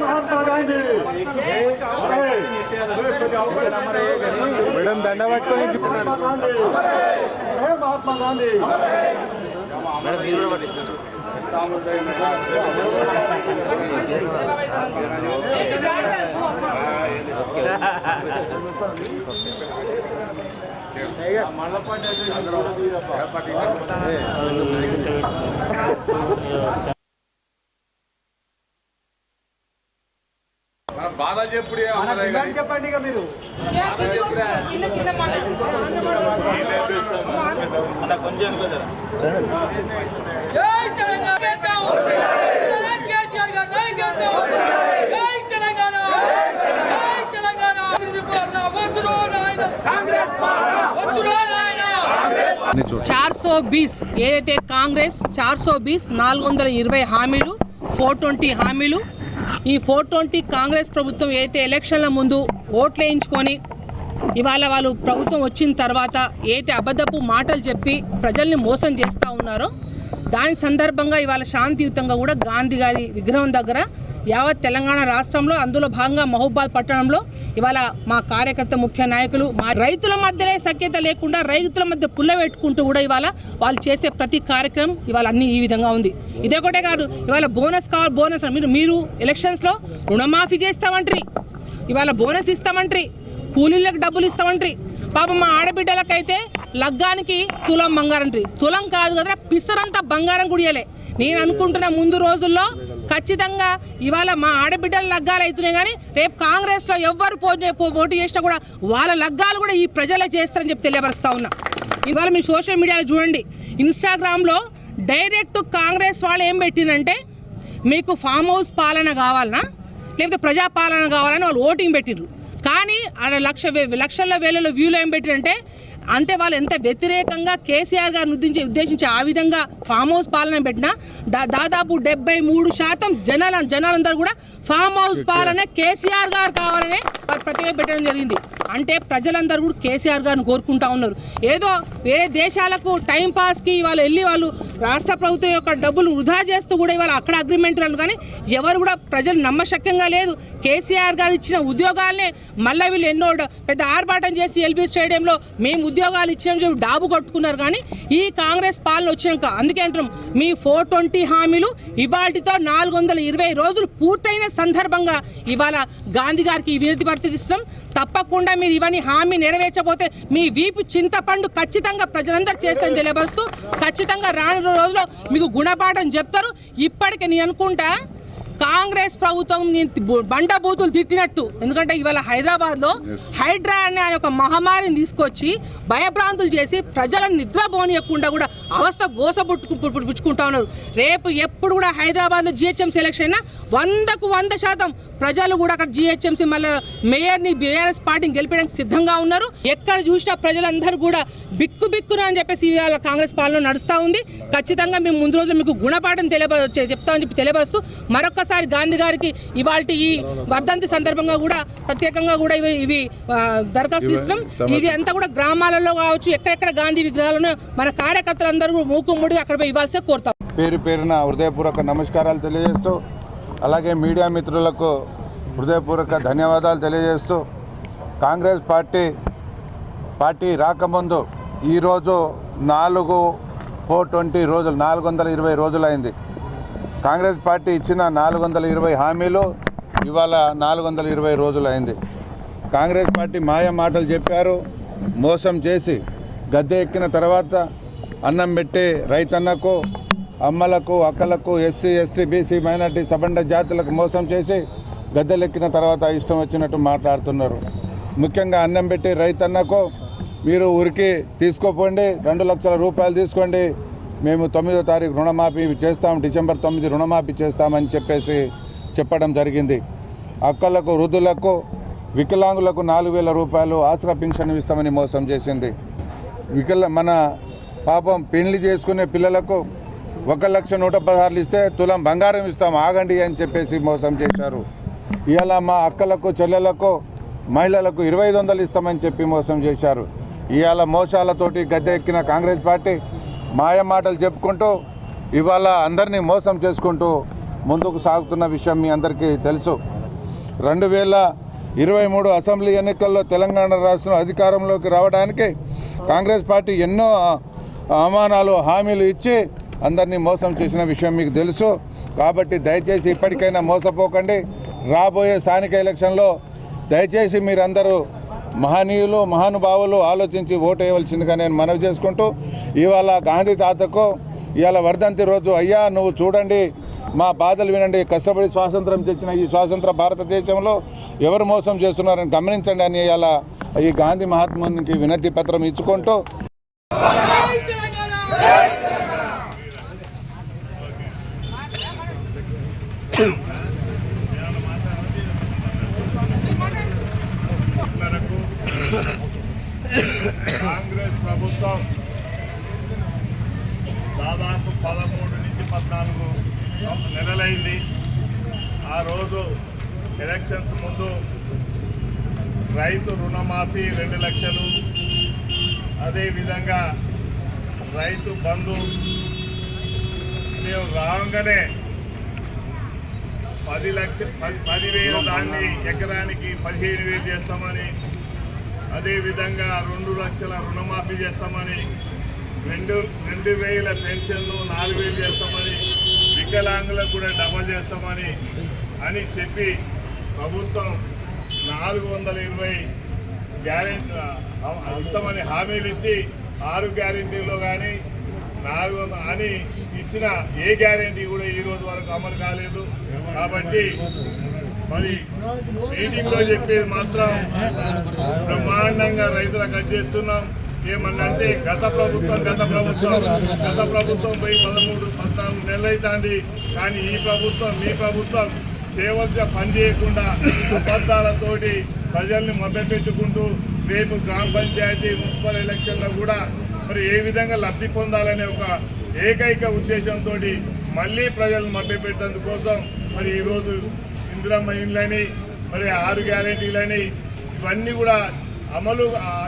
Mahatma Gandhi madam దండ పట్టుకొని మహాత్మా గాంధీ మళ్ళీ బాధ చెప్పుడు చెప్పండి ఇక మీరు. చార్ సో బీస్ ఏదైతే కాంగ్రెస్ చార్ సో బీస్ నాలుగు వందల ఇరవై హామీలు ఫోర్ ట్వంటీ హామీలు ఈ ఫోర్ ట్వంటీ కాంగ్రెస్ ప్రభుత్వం ఏదైతే ఎలక్షన్ల ముందు ఓట్లు వేయించుకొని ఇవాళ వాళ్ళు ప్రభుత్వం వచ్చిన తర్వాత ఏదైతే అబద్ధపు మాటలు చెప్పి ప్రజల్ని మోసం చేస్తూ ఉన్నారో దాని సందర్భంగా ఇవాళ శాంతియుతంగా కూడా గాంధీ గారి విగ్రహం దగ్గర యావత్ తెలంగాణ రాష్ట్రంలో అందులో భాగంగా మహబూబాద్ పట్టణంలో ఇవాళ మా కార్యకర్త ముఖ్య నాయకులు మా రైతుల మధ్యనే సఖ్యత లేకుండా రైతుల మధ్య పుల్ల పెట్టుకుంటూ కూడా ఇవాళ వాళ్ళు చేసే ప్రతి కార్యక్రమం ఇవాళ అన్ని ఈ విధంగా ఉంది. ఇదే ఒకటే కాదు ఇవాళ బోనస్ కావాలి బోనస్ మీరు మీరు ఎలక్షన్స్లో రుణమాఫీ చేస్తామంటారు. ఇవాళ బోనస్ ఇస్తామంటారు కూలీలకు డబ్బులు ఇస్తామంటారు. పాపం మా ఆడబిడ్డలకైతే లగ్గానికి తులం బంగారం తులం కాదు కదా పిస్తరంతా బంగారం గుడియలే. నేను అనుకుంటున్న ముందు రోజుల్లో ఖచ్చితంగా ఇవాళ మా ఆడబిడ్డల లగ్గాలు అవుతున్నాయి కానీ రేపు కాంగ్రెస్లో ఎవ్వరు పో- పోటీ చేసినా కూడా వాళ్ళ లగ్గాలు కూడా ఈ ప్రజలే చేస్తారని చెప్పి తెలియపరుస్తా ఉన్నా. ఇవాళ మీ సోషల్ మీడియాలో చూడండి ఇన్స్టాగ్రామ్లో డైరెక్ట్ కాంగ్రెస్ వాళ్ళు ఏం పెట్టిందంటే మీకు ఫామ్ హౌస్ పాలన కావాలనా? లేకపోతే ప్రజాపాలన కావాలని వాళ్ళు ఓటింగ్ పెట్టిండ్రు కానీ ఆడ లక్ష వే- లక్షల వేలలో వ్యూలో ఏం పెట్టినంటే అంటే వాళ్ళు ఎంత వ్యతిరేకంగా కేసీఆర్ గారిని ఉద్దేశించి ఉద్దేశించి ఆ విధంగా ఫామ్ హౌస్ పాలన పెట్టినా దాదాపు డెబ్బై మూడు శాతం జనాల జనాలందరూ కూడా ఫామ్ హౌస్ పాలన కేసీఆర్ గారు కావాలనే వారు ప్రత్యేక పెట్టడం జరిగింది. అంటే ప్రజలందరూ కూడా కేసీఆర్ గారిని కోరుకుంటా ఉన్నారు. ఏదో వేరే దేశాలకు టైం పాస్కి వాళ్ళు వెళ్ళి వాళ్ళు రాష్ట్ర ప్రభుత్వం యొక్క డబ్బులు వృధా చేస్తూ కూడా ఇవాళ అక్కడ అగ్రిమెంట్ కానీ ఎవరు కూడా ప్రజలు నమ్మశక్యంగా లేదు. కేసీఆర్ గారు ఇచ్చిన ఉద్యోగాలనే మళ్ళీ వీళ్ళు ఎన్నో పెద్ద ఆర్భాటం చేసి ఎల్బీ స్టేడియంలో మేము ఉద్యోగాలు ఇచ్చామని చెప్పి డాబు కొట్టుకున్నారు కానీ ఈ కాంగ్రెస్ పాలన వచ్చినాక అందుకే అంటున్నాం మీ ఫోర్ ట్వంటీ హామీలు ఇవాటితో నాలుగు వందల ఇరవై రోజులు పూర్తయిన సందర్భంగా ఇవాళ గాంధీ గారికి ఈ వినతి పరిస్థితి తప్పకుండా మీరు ఇవన్నీ హామీ నెరవేర్చకపోతే మీ వీపు చింతపండు ఖచ్చితంగా ప్రజలందరూ చేస్తారని తెలియపరుస్తూ ఖచ్చితంగా రానున్న రోజుల్లో మీకు గుణపాఠం చెప్తారు. ఇప్పటికి నేను అనుకుంటా కాంగ్రెస్ ప్రభుత్వం నేను బు- బండ బూతులు తిట్టినట్టు. ఎందుకంటే ఇవాళ హైదరాబాద్లో హైడ్రా అనే ఒక మహమ్మారిని తీసుకొచ్చి భయభ్రాంతులు చేసి ప్రజలను నిద్రపోనియకుండా కూడా అవస్థ గోస పుచ్చుకుంటా ఉన్నారు. రేపు ఎప్పుడు కూడా హైదరాబాద్లో జిహెచ్ఎంసీ ఎలక్షన్ అయినా వందకు వంద శాతం ప్రజలు కూడా అక్కడ జిహెచ్ఎంసీ మళ్ళీ మేయర్ని బీఆర్ఎస్ పార్టీని గెలిపడానికి సిద్ధంగా ఉన్నారు. ఎక్కడ చూసినా ప్రజలందరూ కూడా బిక్కు బిక్కున అని చెప్పేసి ఇవాళ కాంగ్రెస్ పాలన నడుస్తూ ఉంది. ఖచ్చితంగా మేము ముందు రోజులు మీకు గుణపాఠం తెలియప చె- చెప్తామని చెప్పి తెలియపరుస్తూ మరొకసారి గాంధీ గారికి ఇవాళ ఈ వర్ధంతి సందర్భంగా కూడా ప్రత్యేకంగా కూడా ఇవి ఇవి దరఖాస్తు ఇస్తున్నాం. ఇది అంతా కూడా గ్రామాలలో కావచ్చు ఎక్కడెక్కడ గాంధీ విగ్రహాలను మన కార్యకర్తలందరూ కూడా మూకుమ్మడి అక్కడ పోయి ఇవ్వాల్సే కోరుతాం. పేరు పేరున హృదయపూర్వక నమస్కారాలు తెలియజేస్తూ అలాగే మీడియా మిత్రులకు హృదయపూర్వక ధన్యవాదాలు తెలియజేస్తూ కాంగ్రెస్ పార్టీ పార్టీ రాకముందు ఈరోజు నాలుగు ఫోర్ ట్వంటీ రోజులు నాలుగు వందల ఇరవై రోజులైంది. కాంగ్రెస్ పార్టీ ఇచ్చిన నాలుగు వందల ఇరవై హామీలు ఇవాళ నాలుగు వందల ఇరవై రోజులైంది. కాంగ్రెస్ పార్టీ మాయ మాటలు చెప్పారు మోసం చేసి గద్దె ఎక్కిన తర్వాత అన్నం పెట్టి రైతన్నకు అమ్మలకు అక్కలకు ఎస్సీ ఎస్టీ బీసీ మైనార్టీ సబండ జాతులకు మోసం చేసి గద్దెలెక్కిన తర్వాత ఇష్టం వచ్చినట్టు మాట్లాడుతున్నారు. ముఖ్యంగా అన్నం పెట్టి రైతన్నకు మీరు ఊరికి తీసుకోపోండి రెండు లక్షల రూపాయలు తీసుకోండి మేము తొమ్మిదో తారీఖు రుణమాఫీ చేస్తాం డిసెంబర్ తొమ్మిది రుణమాఫీ చేస్తామని చెప్పేసి చెప్పడం జరిగింది. అక్కలకు వృద్ధులకు వికలాంగులకు నాలుగు వేల రూపాయలు ఆసరా పింఛన్ ఇస్తామని మోసం చేసింది. వికల మన పాపం పెళ్ళి చేసుకునే పిల్లలకు ఒక లక్ష నూట పదహారులు ఇస్తే తులం బంగారం ఇస్తాం ఆగండి అని చెప్పేసి మోసం చేశారు. ఇవాళ మా అక్కలకు చెల్లెలకు మహిళలకు ఇరవై ఐదు వందలు ఇస్తామని చెప్పి మోసం చేశారు. ఇవాళ మోసాలతోటి గద్దె ఎక్కిన కాంగ్రెస్ పార్టీ మాయ మాటలు చెప్పుకుంటూ ఇవాళ అందరినీ మోసం చేసుకుంటూ ముందుకు సాగుతున్న విషయం మీ అందరికీ తెలుసు. రెండు వేల ఇరవై మూడు అసెంబ్లీ ఎన్నికల్లో తెలంగాణ రాష్ట్రం అధికారంలోకి రావడానికి కాంగ్రెస్ పార్టీ ఎన్నో అవమానాలు హామీలు ఇచ్చి అందరినీ మోసం చేసిన విషయం మీకు తెలుసు. కాబట్టి దయచేసి ఇప్పటికైనా మోసపోకండి. రాబోయే స్థానిక ఎలక్షన్లో దయచేసి మీరందరూ మహనీయులు మహానుభావులు ఆలోచించి ఓటు వేయవలసిందిగా నేను మనవి చేసుకుంటూ ఇవాళ గాంధీ తాతకు ఇవాళ వర్ధంతి రోజు అయ్యా నువ్వు చూడండి మా బాధలు వినండి కష్టపడి స్వాతంత్రం తెచ్చిన ఈ స్వాతంత్ర భారతదేశంలో ఎవరు మోసం చేస్తున్నారని గమనించండి అని ఇవాళ ఈ గాంధీ మహాత్మునికి వినతి పత్రం ఇచ్చుకుంటూ. జై తెలంగాణ మేరకు కాంగ్రెస్ ప్రభుత్వం దాదాపు పదమూడు నుంచి పద్నాలుగు నెలలైంది. ఆ రోజు ఎలక్షన్స్ ముందు రైతు రుణమాఫీ రెండు లక్షలు అదేవిధంగా రైతు బంధు మేము రాగానే పది లక్ష పది పదివేలు దాన్ని ఎకరానికి పదిహేను వేలు చేస్తామని అదేవిధంగా రెండు లక్షల రుణమాఫీ చేస్తామని రెండు రెండు వేల పెన్షన్లు నాలుగు వేలు చేస్తామని వికలాంగులకు కూడా డబల్ చేస్తామని అని చెప్పి ప్రభుత్వం నాలుగు వందల ఇరవై గ్యారెంటీ ఇస్తామని హామీలు ఇచ్చి ఆరు గ్యారెంటీలో కానీ నాలుగు వందల అని ఇచ్చిన ఏ గ్యారెంటీ కూడా ఈ రోజు వరకు అమలు కాలేదు. కాబట్టి మరి మీటింగ్లో చెప్పేది మాత్రం బ్రహ్మాండంగా రైతులకు అందిస్తున్నాం ఏమన్నంటే గత ప్రభుత్వం గత ప్రభుత్వం గత ప్రభుత్వం పోయి పదమూడు పద్నాలుగు నెలలు అవుతుంది కానీ ఈ ప్రభుత్వం మీ ప్రభుత్వం చేయవలసిన పని చేయకుండా అబద్ధాలతోటి ప్రజల్ని మభ్యపెట్టుకుంటూ రేపు గ్రామ పంచాయతీ మున్సిపల్ ఎలక్షన్లో కూడా మరి ఏ విధంగా లబ్ధి పొందాలనే ఒక ఏకైక ఉద్దేశంతో మళ్ళీ ప్రజలను మభ్యపెట్టేందుకోసం మరి ఈరోజు ఇందిరమ్మ ఇండ్లని మరి ఆరు గ్యారెంటీలని ఇవన్నీ కూడా అమలు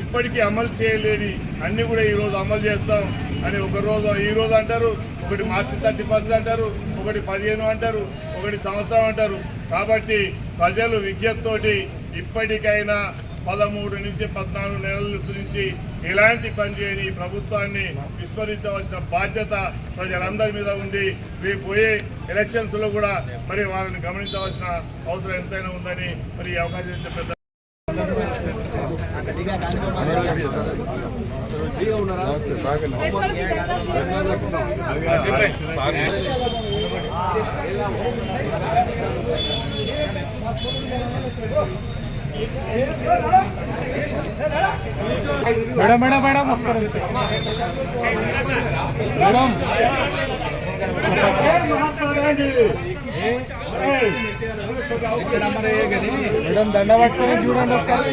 ఇప్పటికీ అమలు చేయలేని అన్నీ కూడా ఈ రోజు అమలు చేస్తాం అని ఒకరోజు ఈరోజు ఈ రోజు అంటారు ఒకటి మార్చి థర్టీ ఫస్ట్ అంటారు ఒకటి పదిహేను అంటారు ఒకటి సంవత్సరం అంటారు. కాబట్టి ప్రజలు విజ్ఞతతోటి ఇప్పటికైనా పదమూడు నుంచి పద్నాలుగు నెలల నుంచి ఇలాంటి పని చేయని ప్రభుత్వాన్ని విస్మరించవలసిన బాధ్యత ప్రజలందరి మీద ఉండి రేపు పోయే ఎలక్షన్స్లో కూడా మరి వాళ్ళని గమనించవలసిన అవసరం ఎంతైనా ఉందని మరి అవకాశం ఇచ్చే పెద్ద మేడం మేడం మేడం ఒక్క నిమిషం. మేడం మేడం దండ పట్టుకొని చూడండి ఒకసారి